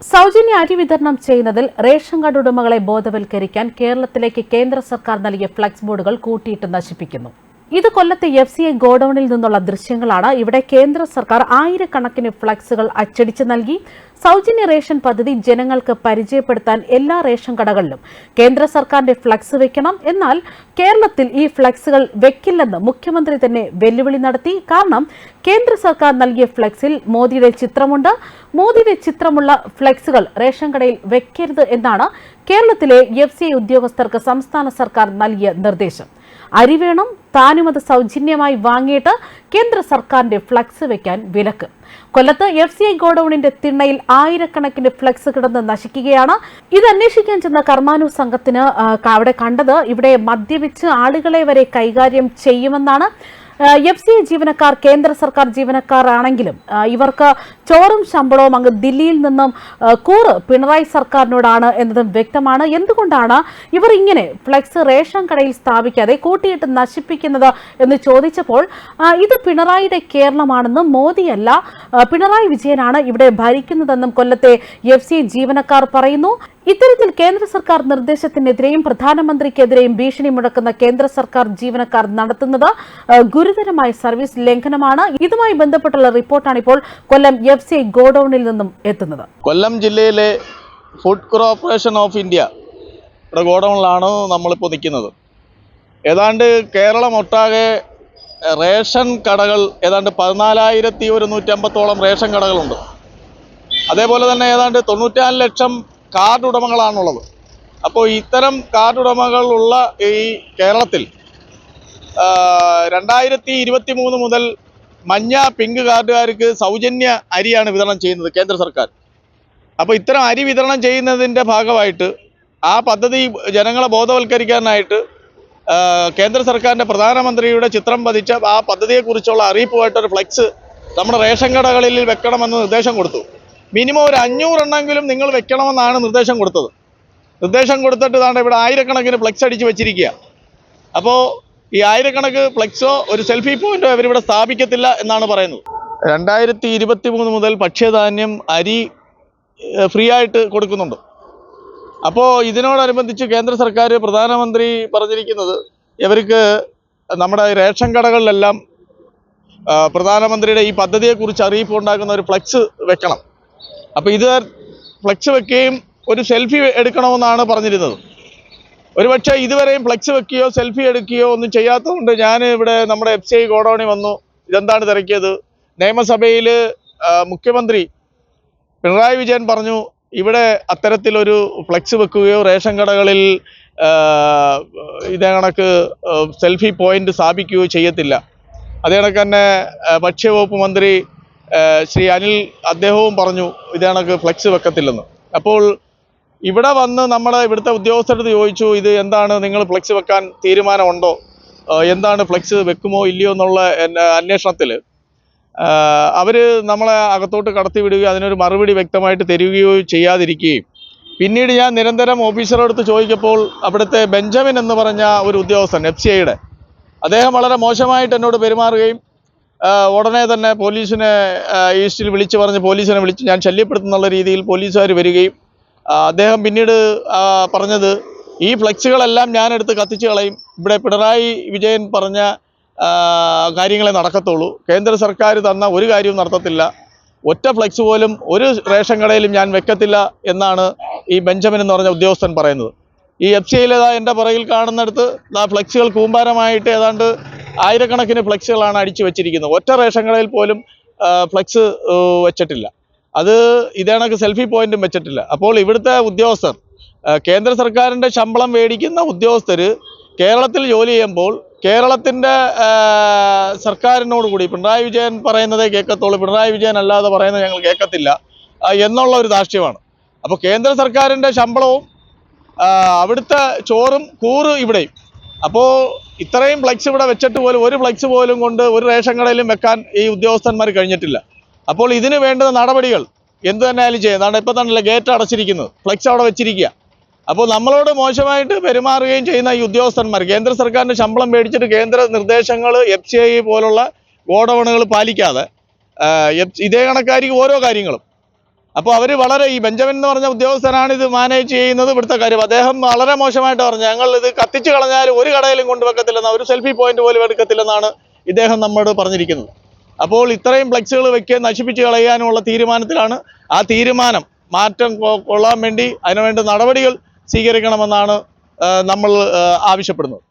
സൗജന്യ അരി വിതരണം ചെയ്യുന്നതിൽ റേഷൻ കാർഡ് ഉടമകളെ ബോധവൽക്കരിക്കാൻ കേരളത്തിലേക്ക് കേന്ദ്ര സർക്കാർ നൽകിയ ഫ്ലക്സ് ബോർഡുകൾ കൂട്ടിയിട്ട് നശിപ്പിക്കുന്നു. ഇത് കൊല്ലത്തെ എഫ് സി ഐ ഗോഡൌണിൽ നിന്നുള്ള ദൃശ്യങ്ങളാണ്. ഇവിടെ കേന്ദ്ര സർക്കാർ ആയിരക്കണക്കിന് ഫ്ലക്സുകൾ അച്ചടിച്ച് നൽകി. സൗജന്യ റേഷൻ പദ്ധതി ജനങ്ങൾക്ക് പരിചയപ്പെടുത്താൻ എല്ലാ റേഷൻ കടകളിലും കേന്ദ്ര സർക്കാരിന്റെ ഫ്ലക്സ് വെക്കണം. എന്നാൽ കേരളത്തിൽ ഈ ഫ്ലക്സുകൾ വെക്കില്ലെന്ന് മുഖ്യമന്ത്രി തന്നെ വെല്ലുവിളി നടത്തി. കാരണം കേന്ദ്ര സർക്കാർ നൽകിയ ഫ്ലക്സിൽ മോദിയുടെ ചിത്രമുണ്ട്. മോദിയുടെ ചിത്രമുള്ള ഫ്ലക്സുകൾ റേഷൻ കടയിൽ വെക്കരുത് എന്നാണ് കേരളത്തിലെ എഫ് ഉദ്യോഗസ്ഥർക്ക് സംസ്ഥാന സർക്കാർ നൽകിയ നിർദ്ദേശം. അരി വേണം താനും അത് സൗജന്യമായി വാങ്ങിയിട്ട് കേന്ദ്ര സർക്കാരിന്റെ ഫ്ലക്സ് വെക്കാൻ വിലക്ക്. കൊല്ലത്ത് എഫ് സി ഐ ഗോഡൌണിന്റെ തിണ്ണയിൽ ആയിരക്കണക്കിന് ഫ്ലക്സ് കിടന്ന് നശിക്കുകയാണ്. ഇത് അന്വേഷിക്കാൻ ചെന്ന കർമാനു സംഘത്തിന് അവിടെ കണ്ടത് ഇവിടെ മദ്യപിച്ച് ആളുകളെ വരെ കൈകാര്യം ചെയ്യുമെന്നാണ് എഫ് സി ജീവനക്കാർ കേന്ദ്ര സർക്കാർ ജീവനക്കാർ ആണെങ്കിലും ഇവർക്ക് ചോറും ശമ്പളവും അങ്ങ് ദില്ലിയിൽ നിന്നും കൂറ് പിണറായി സർക്കാരിനോടാണ് എന്നതും വ്യക്തമാണ്. എന്തുകൊണ്ടാണ് ഇവർ ഇങ്ങനെ ഫ്ലെക്സ് റേഷൻ കടയിൽ സ്ഥാപിക്കാതെ കൂട്ടിയിട്ട് നശിപ്പിക്കുന്നത് എന്ന് ചോദിച്ചപ്പോൾ ഇത് പിണറായിയുടെ കേരളമാണെന്നും മോദിയല്ല പിണറായി വിജയനാണ് ഇവിടെ ഭരിക്കുന്നതെന്നും കൊല്ലത്തെ എഫ് സി ജീവനക്കാർ പറയുന്നു. ഇത്തരത്തിൽ കേന്ദ്ര സർക്കാർ നിർദ്ദേശത്തിനെതിരെയും പ്രധാനമന്ത്രിക്കെതിരെയും ഭീഷണി മുഴക്കുന്ന കേന്ദ്ര സർക്കാർ ജീവനക്കാർ നടത്തുന്നത് ഗുരുതരമായ സർവീസ് ലംഘനമാണ്. ഇതുമായി ബന്ധപ്പെട്ടുള്ള റിപ്പോർട്ടാണ് ഇപ്പോൾ കൊല്ലം എഫ് സി ഗോഡൌണിൽ നിന്നും എത്തുന്നത്. കൊല്ലം ജില്ലയിലെ ഫുഡ് കോർപ്പറേഷൻ ഓഫ് ഇന്ത്യ ഗോഡൗണിലാണ് നമ്മളിപ്പോൾ നിൽക്കുന്നത്. ഏതാണ്ട് കേരളം ഒട്ടാകെ റേഷൻ കടകൾ ഏതാണ്ട് പതിനാലായിരത്തി ഒരുന്നൂറ്റമ്പത്തോളം റേഷൻ കടകളുണ്ട്. അതേപോലെ തന്നെ ഏതാണ്ട് തൊണ്ണൂറ്റാൽ ലക്ഷം കാർഡ് ഉടമകളാണുള്ളത് അപ്പോൾ ഇത്തരം കാർഡ് ഉടമകളുള്ള ഈ കേരളത്തിൽ രണ്ടായിരത്തി ഇരുപത്തി മൂന്ന് മുതൽ മഞ്ഞ പിങ്ക് കാർഡുകാർക്ക് സൗജന്യ അരിയാണ് വിതരണം ചെയ്യുന്നത് കേന്ദ്ര സർക്കാർ. അപ്പോൾ ഇത്തരം അരി വിതരണം ചെയ്യുന്നതിന്റെ ഭാഗമായിട്ട് ആ പദ്ധതി ജനങ്ങളെ ബോധവൽക്കരിക്കാനായിട്ട് കേന്ദ്ര സർക്കാരിന്റെ പ്രധാനമന്ത്രിയുടെ ചിത്രം പതിച്ച ആ പദ്ധതിയെക്കുറിച്ചുള്ള അറിയിപ്പുമായിട്ടൊരു ഫ്ലെക്സ് നമ്മുടെ റേഷൻ കടകളിൽ വെക്കണമെന്ന് നിർദ്ദേശം കൊടുത്തു. മിനിമം ഒരു അഞ്ഞൂറെണ്ണമെങ്കിലും നിങ്ങൾ വെക്കണമെന്നാണ് നിർദ്ദേശം കൊടുത്തത്. നിർദ്ദേശം കൊടുത്തിട്ട് ഇതാണ്ട് ഇവിടെ ആയിരക്കണക്കിന് ഫ്ലെക്സ് അടിച്ച് വെച്ചിരിക്കുക. അപ്പോൾ ഈ ആയിരക്കണക്ക് ഫ്ലെക്സോ ഒരു സെൽഫി പോയിന്റോ അവരിവിടെ സ്ഥാപിക്കത്തില്ല എന്നാണ് പറയുന്നത്. രണ്ടായിരത്തി ഇരുപത്തി മൂന്ന് മുതൽ ഭക്ഷ്യധാന്യം അരി ഫ്രീ ആയിട്ട് കൊടുക്കുന്നുണ്ട്. അപ്പോൾ ഇതിനോടനുബന്ധിച്ച് കേന്ദ്ര സർക്കാർ പ്രധാനമന്ത്രി പറഞ്ഞിരിക്കുന്നത് ഇവർക്ക് നമ്മുടെ റേഷൻ കടകളിലെല്ലാം പ്രധാനമന്ത്രിയുടെ ഈ പദ്ധതിയെക്കുറിച്ച് അറിയിപ്പ് ഉണ്ടാക്കുന്ന ഒരു ഫ്ലെക്സ് വെക്കണം. അപ്പോൾ ഇത് ഫ്ലെക്സ് വെക്കുകയും ഒരു സെൽഫി എടുക്കണമെന്നാണ് പറഞ്ഞിരുന്നത്. ഒരുപക്ഷെ ഇതുവരെയും ഫ്ലെക്സ് വെക്കുകയോ സെൽഫി എടുക്കുകയോ ഒന്നും ചെയ്യാത്തതുകൊണ്ട് ഞാൻ ഇവിടെ നമ്മുടെ എഫ് സി ഐ വന്നു. ഇതെന്താണ് തിരക്കിയത്? നിയമസഭയിൽ മുഖ്യമന്ത്രി പിണറായി വിജയൻ പറഞ്ഞു ഇവിടെ അത്തരത്തിലൊരു ഫ്ലെക്സ് വെക്കുകയോ റേഷൻ കടകളിൽ ഇതേ കണക്ക് സെൽഫി പോയിന്റ് സ്ഥാപിക്കുകയോ ചെയ്യത്തില്ല. അതേ കണക്ക് തന്നെ ഭക്ഷ്യവകുപ്പ് മന്ത്രി ശ്രീ അനിൽ അദ്ദേഹവും പറഞ്ഞു ഇതേ കണക്ക് ഫ്ലെക്സ് വെക്കത്തില്ലെന്ന്. അപ്പോൾ ഇവിടെ വന്ന് നമ്മുടെ ഇവിടുത്തെ ഉദ്യോഗസ്ഥരടുത്ത് ചോദിച്ചു ഇത് എന്താണ്? നിങ്ങൾ ഫ്ലെക്സ് വെക്കാൻ തീരുമാനമുണ്ടോ? എന്താണ് ഫ്ലെക്സ് വെക്കുമോ ഇല്ലയോ എന്നുള്ള അന്വേഷണത്തിൽ? അവർ നമ്മളെ അകത്തോട്ട് കടത്തി വിടുകയും അതിനൊരു മറുപടി വ്യക്തമായിട്ട് തരികയോ ചെയ്യാതിരിക്കുകയും. പിന്നീട് ഞാൻ നിരന്തരം ഓഫീസറോട് അടുത്ത് ചോദിച്ചപ്പോൾ അവിടുത്തെ ബെഞ്ചമിൻ എന്ന് പറഞ്ഞ ഒരു ഉദ്യോഗസ്ഥൻ എഫ് സി ഐയുടെ അദ്ദേഹം വളരെ മോശമായിട്ട് എന്നോട് പെരുമാറുകയും ഉടനെ തന്നെ പോലീസിനെ ഈസ്റ്റിൽ വിളിച്ച് പറഞ്ഞ് പോലീസിനെ വിളിച്ച് ഞാൻ ശല്യപ്പെടുത്തുന്നുള്ള രീതിയിൽ പോലീസുകാർ വരികയും അദ്ദേഹം പിന്നീട് പറഞ്ഞത് ഈ ഫ്ലെക്സുകളെല്ലാം ഞാനെടുത്ത് കത്തിച്ച് കളയും. ഇവിടെ പിണറായി വിജയൻ പറഞ്ഞ കാര്യങ്ങളെ നടക്കത്തുള്ളൂ. കേന്ദ്ര സർക്കാർ തന്ന ഒരു കാര്യവും നടത്തത്തില്ല. ഒറ്റ ഫ്ലെക്സ് പോലും ഒരു റേഷൻ കടയിലും ഞാൻ വെക്കത്തില്ല എന്നാണ് ഈ ബെഞ്ചമിൻ എന്ന് പറഞ്ഞ ഉദ്യോഗസ്ഥൻ പറയുന്നത്. ഈ എഫ് സി ഐയിലേതാ എന്റെ പുറകിൽ കാണുന്നിടത്ത് ആ ഫ്ലെക്സുകൾ കൂമ്പാരമായിട്ട് ഏതാണ്ട് ആയിരക്കണക്കിന് ഫ്ലെക്സുകളാണ് അടിച്ചു വെച്ചിരിക്കുന്നത്. ഒറ്റ റേഷൻ കടയിൽ പോലും ഫ്ലക്സ് വെച്ചിട്ടില്ല. അത് ഇതേണക്ക് സെൽഫി പോയിന്റും വെച്ചിട്ടില്ല. അപ്പോൾ ഇവിടുത്തെ ഉദ്യോഗസ്ഥർ കേന്ദ്ര സർക്കാരിന്റെ ശമ്പളം മേടിക്കുന്ന ഉദ്യോഗസ്ഥർ കേരളത്തിൽ ജോലി ചെയ്യുമ്പോൾ കേരളത്തിന്റെ സർക്കാരിനോട് കൂടി പിണറായി വിജയൻ പറയുന്നതേ കേൾക്കത്തുള്ളൂ. പിണറായി വിജയൻ അല്ലാതെ പറയുന്നത് ഞങ്ങൾ കേൾക്കത്തില്ല. എന്നുള്ള ഒരു ധാർഷ്ട്യമാണ്. അപ്പോൾ കേന്ദ്ര സർക്കാരിന്റെ ശമ്പളവും അവിടുത്തെ ചോറും കൂറ് ഇവിടെയും. അപ്പോൾ ഇത്രയും ഫ്ലക്സ് ഇവിടെ വെച്ചിട്ട് പോലും ഒരു ഫ്ലക്സ് പോലും കൊണ്ട് ഒരു റേഷൻ കടയിലും വെക്കാൻ ഈ ഉദ്യോഗസ്ഥന്മാർ കഴിഞ്ഞിട്ടില്ല. അപ്പോൾ ഇതിന് വേണ്ടുന്ന നടപടികൾ എന്ത് തന്നെയായാലും ചെയ്യാം. കാരണം ഇപ്പം തന്നെ ഗേറ്റ് അടച്ചിരിക്കുന്നത്. ഫ്ലക്സ് അവിടെ വെച്ചിരിക്കുക. അപ്പോൾ നമ്മളോട് മോശമായിട്ട് പെരുമാറുകയും ചെയ്യുന്ന ഈ ഉദ്യോഗസ്ഥന്മാർ കേന്ദ്ര സർക്കാരിന്റെ ശമ്പളം മേടിച്ചിട്ട് കേന്ദ്ര നിർദ്ദേശങ്ങൾ എഫ് സി ഐ പോലുള്ള ഗോഡൗണുകൾ പാലിക്കാതെ ഇതേ കണക്കായിരിക്കും ഓരോ കാര്യങ്ങളും. അപ്പോൾ അവർ വളരെ ഈ ബെഞ്ചമിൻ എന്ന് പറഞ്ഞ ഉദ്യോഗസ്ഥനാണ് ഇത് മാനേജ് ചെയ്യുന്നത്. ഇവിടുത്തെ കാര്യം. അദ്ദേഹം വളരെ മോശമായിട്ട് പറഞ്ഞു. ഞങ്ങൾ ഇത് കത്തിച്ചു കളഞ്ഞാൽ ഒരു കടയിലും കൊണ്ടുവെക്കത്തില്ലെന്ന് ഒരു സെൽഫി പോയിന്റ് പോലും എടുക്കത്തില്ലെന്നാണ് ഇദ്ദേഹം നമ്മോട് പറഞ്ഞിരിക്കുന്നത്. അപ്പോൾ ഇത്രയും ഫ്ലെക്സുകൾ വെക്കുക നശിപ്പിച്ച് കളയാനുള്ള തീരുമാനത്തിലാണ് ആ തീരുമാനം. മാറ്റം കൊള്ളാൻ വേണ്ടി അതിനുവേണ്ട നടപടികൾ സ്വീകരിക്കണമെന്നാണ് നമ്മൾ ആവശ്യപ്പെടുന്നത്.